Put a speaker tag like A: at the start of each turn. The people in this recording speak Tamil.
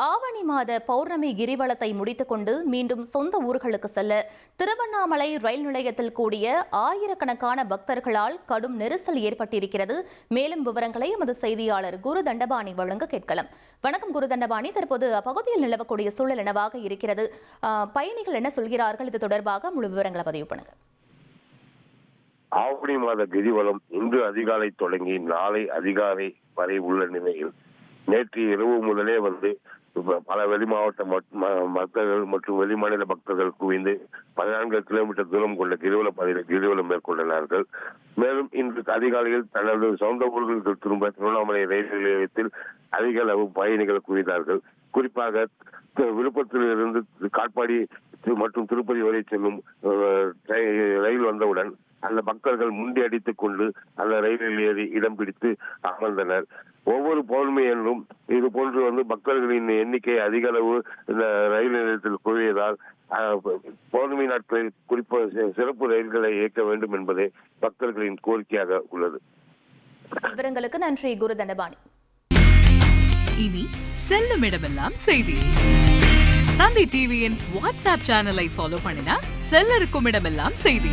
A: ஆவணி மாத பௌர்ணமி கிரிவலத்தை முடித்துக்கொண்டு மீண்டும் சொந்த ஊர்களுக்கு செல்ல திருவண்ணாமலை ரயில் நிலையத்தில் கூடிய ஆயிரக்கணக்கான பக்தர்களால் கடும் நெரிசல் ஏற்பட்டிருக்கிறது. மேலும் விவரங்களை எமது செய்தியாளர் குரு தண்டபாணி வழங்க கேட்கலாம். வணக்கம் குரு தண்டபாணி. தற்போது அப்பகுதியில் நிலவக்கூடிய சூழல் என்னவாக இருக்கிறது? பயணிகள் என்ன சொல்கிறார்கள்? இது தொடர்பாக முழு விவரங்களை பதிவு பண்ணுங்க.
B: ஆவணி மாத கிரிவலம் இன்று அதிகாலை தொடங்கி நாளை அதிகாலை வரை உள்ள நிலையில் நேற்று இரவு முதலே வந்து பல வெளி மாவட்ட மட்- ம- பக்தர்கள் மற்றும் வெளிமாநில பக்தர்கள் குவிந்து பதினான்கு கிலோமீட்டர் தூரம் கொண்ட கிரிவல பாதையில் கிரிவலம் மேற்கொண்டனார்கள் மேலும் இன்று அதிகாலையில் தனது சொந்த ஊர்களுக்கு திரும்ப திருவண்ணாமலை ரயில் நிலையத்தில் அதிக அளவு பயணிகள் குவிந்தார்கள். குறிப்பாக விழுப்புரத்திலிருந்து விழுப்புரத்தில் இருந்து காட்பாடி மற்றும் திருப்பதி வரை செல்லும் ரயில் வந்தவுடன் அந்த பக்தர்கள் முண்டி அடித்துக் கொண்டு அந்த ரயிலில் ஏறி இடம் பிடித்து அமர்ந்தனர். ஒவ்வொரு பௌர்ணமி என்றும் இது போன்று வந்து பக்தர்களின் எண்ணிக்கை அதிக அளவு இந்த ரயில் நிலையத்தில் குவியதால் அஹ், பௌர்ணமி நாட்களில் குறிப்பாக சிறப்பு ரயில்களை இயக்க வேண்டும் என்பதே பக்தர்களின் கோரிக்கையாக உள்ளது.
A: விவரங்களுக்கு நன்றி குரு தண்டபாணி.
C: இனி செல்லும் இடமெல்லாம் செய்தி. தந்தை டிவியின் வாட்ஸ்அப் சேனலை ஃபாலோ பண்ணினா செல்ல இருக்கும் இடமெல்லாம் செய்தி.